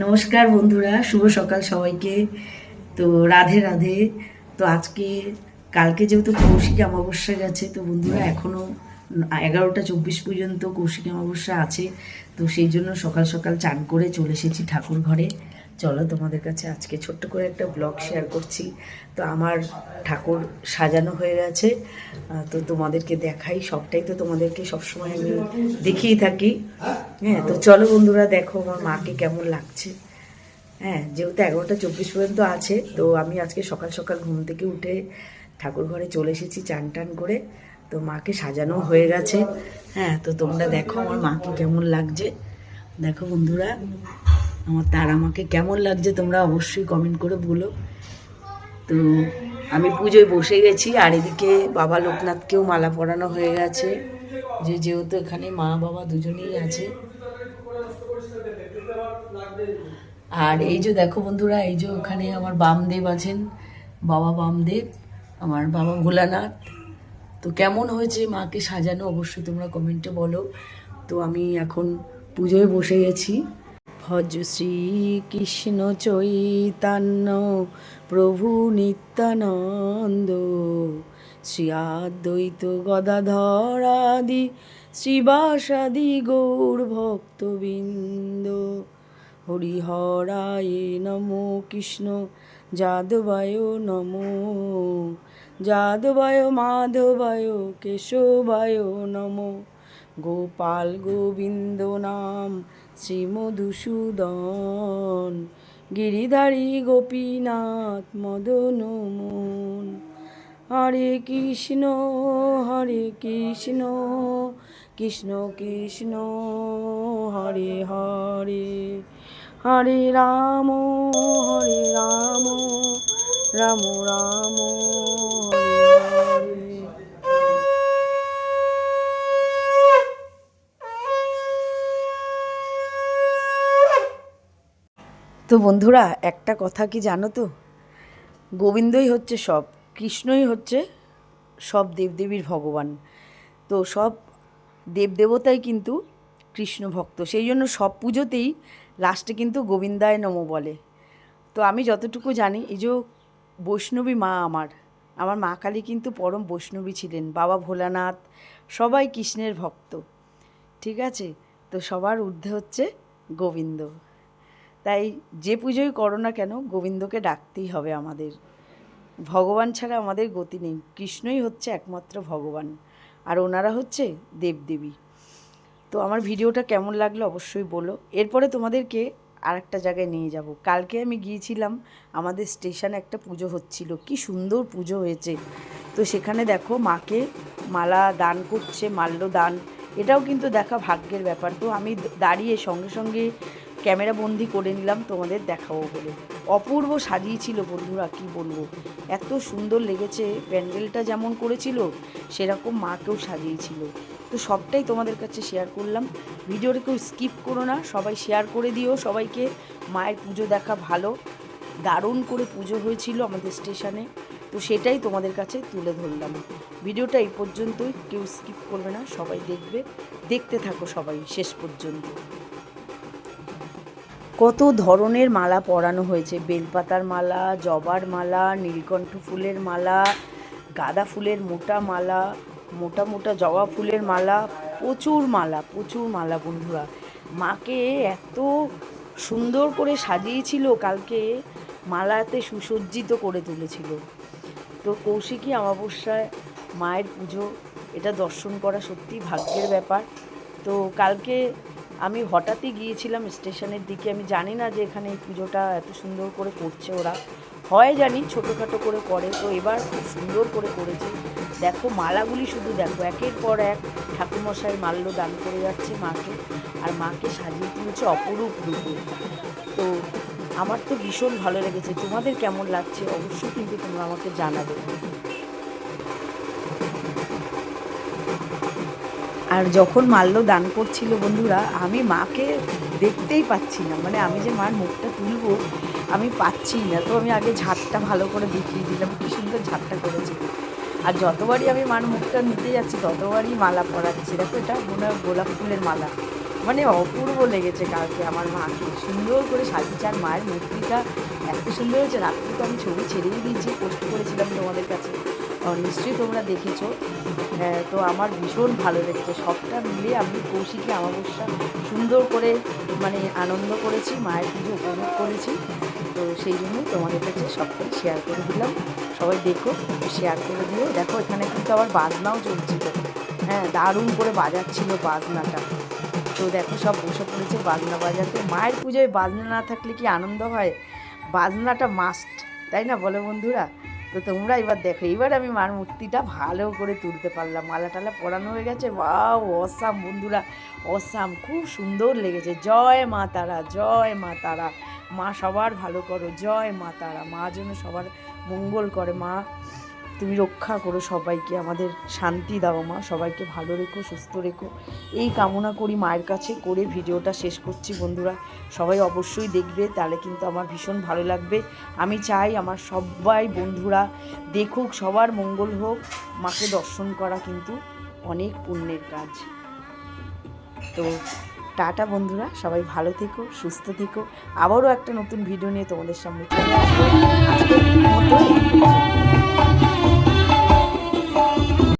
নমস্কার বন্ধুরা শুভ সকাল সবাইকে। তো রাধে রাধে। তো আজকে কালকে যেহেতু কৌশিক অমাবস্যা গেছে তো বন্ধুরা এখনও এগারোটা চব্বিশ পর্যন্ত কৌশিক অমাবস্যা আছে। তো সেই জন্য সকাল সকাল চান করে চলে এসেছি ঠাকুর ঘরে। চলো তোমাদের কাছে আজকে ছোট্ট করে একটা ব্লগ শেয়ার করছি। তো আমার ঠাকুর সাজানো হয়ে গেছে। তো তোমাদেরকে দেখাই সবটাই তো তোমাদেরকে সবসময় আমি দেখিয়ে থাকি। হ্যাঁ তো চলো বন্ধুরা দেখো আমার মাকে কেমন লাগছে। হ্যাঁ যেহেতু এগারোটা চব্বিশ পর্যন্ত আছে, তো আমি আজকে সকাল সকাল ঘুম থেকে উঠে ঠাকুর ঘরে চলে এসেছি চান টান করে। তো মাকে সাজানো হয়ে গেছে। হ্যাঁ তো তোমরা দেখো আমার মাকে কেমন লাগছে। দেখো বন্ধুরা, আমার তার আমাকে কেমন লাগছে তোমরা অবশ্যই কমেন্ট করে বলো। তো আমি পুজোয় বসে গেছি, আর এদিকে বাবা লোকনাথকেও মালা পরানো হয়ে গেছে। যে যেহেতু এখানে মা বাবা দুজনেই আছে। আর এই যে দেখো বন্ধুরা, এই যে ওখানে আমার বামদেব আছেন, বাবা বামদেব, আমার বাবা ভোলানাথ। তো কেমন হয়েছে মাকে সাজানো? অবশ্যই তোমরা কমেন্টে বলো। তো আমি এখন পুজোয় বসে গেছি ভজ শ্রী কৃষ্ণ চৈতন্য, প্রভু নিত্যানন্দ। শ্রী আদ্বৈত গদাধর আদি, শ্রীবাসাদি গৌর ভক্তবৃন্দ। হরিহরায় নমো কৃষ্ণ, যাদবায় নমো। যাদবায় মাধবায় কেশবায় নমো। গোপাল গোবিন্দ নাম শ্রীমধুসূদন। গিরিধারী গোপীনাথ মদন হরে কৃষ্ণ হরে কৃষ্ণ কৃষ্ণ কৃষ্ণ, হরে হরে। হরে রাম হরে রাম রাম রাম তো বন্ধুরা, একটা কথা কি জানো তো? গোবিন্দই হচ্ছে সব। কৃষ্ণই হচ্ছে সব দেবদেবীর ভগবান। তো সব দেবদেবতাই কিন্তু কৃষ্ণ ভক্ত। সেই জন্য সব পুজোতেই লাস্টে কিন্তু গোবিন্দায় নম বলে। তো আমি যতটুকু জানি, এই যে বৈষ্ণবী মা আমার আমার মা কালী কিন্তু পরম বৈষ্ণবী ছিলেন। বাবা ভোলানাথ, সবাই কৃষ্ণের ভক্ত। ঠিক আছে? তো সবার ঊর্ধ্বে হচ্ছে গোবিন্দ। তাই যে পুজোই করো না কেন, গোবিন্দকে ডাকতেই হবে আমাদের। ভগবান ছাড়া আমাদের গতি নেই। কৃষ্ণই হচ্ছে একমাত্র ভগবান, আর ওনারা হচ্ছে দেবদেবী। তো আমার ভিডিওটা কেমন লাগল অবশ্যই বলো। এরপরে তোমাদেরকে আর একটা জায়গায় নিয়ে যাব। কালকে আমি গিয়েছিলাম, আমাদের স্টেশনে একটা পুজো হচ্ছিল। কি সুন্দর পুজো হয়েছে। তো সেখানে দেখো মাকে মালা দান করছে, মাল্য দান। এটাও কিন্তু দেখা ভাগ্যের ব্যাপার। তো আমি দাঁড়িয়ে সঙ্গে সঙ্গে ক্যামেরা বন্দি করে নিলাম, তোমাদের দেখাবো বলে। অপূর্ব সাজিয়েছিল বন্ধুরা, কি বলব? এত সুন্দর লেগেছে, প্যান্ডেলটা যেমন করেছিল, সেরকম মাকেও সাজিয়েছিল। তো সবটাই তোমাদের কাছে শেয়ার করলাম। ভিডিওটা কেউ স্কিপ করো না, সবাই শেয়ার করে দিও সবাইকে। মায়ের পুজো দেখা ভালো, দারুণ করে পুজো হয়েছিল আমাদের স্টেশনে তো সেটাই তোমাদের কাছে তুলে ধরলাম। ভিডিওটা এই পর্যন্তই, কেউ স্কিপ করবে না, সবাই দেখবে। দেখতে থাকো সবাই, শেষ পর্যন্ত। কত ধরনের মালা পরানো হয়েছে? বেলপাতার মালা, জবার মালা, নীলকণ্ঠ ফুলের মালা, গাঁদা ফুলের মোটা মালা, মোটা মোটা জবা ফুলের মালা, প্রচুর মালা প্রচুর মালা বন্ধুরা। মাকে এত সুন্দর করে সাজিয়েছিল, কালকে মালাতে সুসজ্জিত করে তুলেছিল। তো কৌশিকী অমাবস্যায় মায়ের পুজো, এটা দর্শন করা সত্যি ভাগ্যের ব্যাপার। তো কালকে আমি হঠাৎই গিয়েছিলাম স্টেশনের দিকে। আমি জানি না যে এখানে এই পুজোটা এত সুন্দর করে করছে ওরা। হয় জানি ছোটোখাটো করে করে, তো এবার খুব সুন্দর করে করেছে। দেখো মালাগুলি শুধু দেখো, একের পর এক ঠাকুরমশাই মাল্য দান করে যাচ্ছে মাকে, আর মাকে সাজিয়ে তুলেছে অপরূপ রূপে। তো আমার তো ভীষণ ভালো লেগেছে। তোমাদের কেমন লাগছে? অবশ্যই কিন্তু তোমরা আমাকে জানাবে। আর যখন মাল্য দান করছিল বন্ধুরা, আমি মাকে দেখতেই পাচ্ছি না। মানে আমি যে মার মুখটা তুলবো, আমি পাচ্ছি না। তো আমি আগে ঝাড়টা ভালো করে দেখিয়ে দিলাম, কি সুন্দর ঝাড়টা করেছে। আর যতবারই আমি মার মুখটা নিতে যাচ্ছি, ততবারই মালা পরাচ্ছি। দেখো এটা মনে হয় গোলাপ ফুলের মালা। মানে অপূর্ব লেগেছে কালকে আমার মাকে। সুন্দর করে সাজিয়েছে। আর মায়ের মূর্তিটা এত সুন্দর হয়েছে, রাত্রে তো আমি ছবি ছেড়েই দিয়েছি, পোস্ট করেছিলাম তোমাদের কাছে। নিশ্চয়ই তোমরা দেখেছ। তো আমার ভীষণ ভালো লেগেছে। সবটা মিলে আমি কৌশিকে আমাবস্যা সুন্দর করে মানে আনন্দ করেছি, মায়ের পুজো উপভোগ করেছি। তো সেই জন্যই তোমাদের কাছে সবটাই শেয়ার করে দিলাম। সবাই দেখো শেয়ার করে দিও। দেখো, এখানে কিন্তু আবার বাজনাও চলছিল। হ্যাঁ দারুণ করে বাজাচ্ছিল বাজনাটা। তো দেখো, সব বসে পড়েছে বাজনা বাজাতে। মায়ের পুজোয় বাজনা না থাকলে কি আনন্দ হয়? বাজনাটা মাস্ট তাই না বলো বন্ধুরা? তো তোমরা এবার দেখো, এবার আমি মার মূর্তিটা ভালো করে তুলতে পারলাম। মালা টালা পরানো হয়ে গেছে। বা অসাম বন্ধুরা, অসাম, খুব সুন্দর লেগেছে। জয় মা তারা, জয় মা তারা। মা সবার ভালো করো, জয় মা তারা। মা যেন সবার মঙ্গল করে। মা তুমি রক্ষা করো সবাইকে, আমাদের শান্তি দাও মা, সবাইকে ভালো রেখো, সুস্থ রেখো। এই কামনা করি মায়ের কাছে করে ভিডিওটা শেষ করছি বন্ধুরা। সবাই অবশ্যই দেখবে, তাহলে কিন্তু আমার ভীষণ ভালো লাগবে। আমি চাই আমার সবাই বন্ধুরা দেখুক, সবার মঙ্গল হোক, মাকে দর্শন করা কিন্তু অনেক পুণ্যের কাজ। তো টাটা বন্ধুরা, সবাই ভালো থেকো, সুস্থ থেকো। আবারও একটা নতুন ভিডিও নিয়ে তোমাদের সামনে চলে আসব।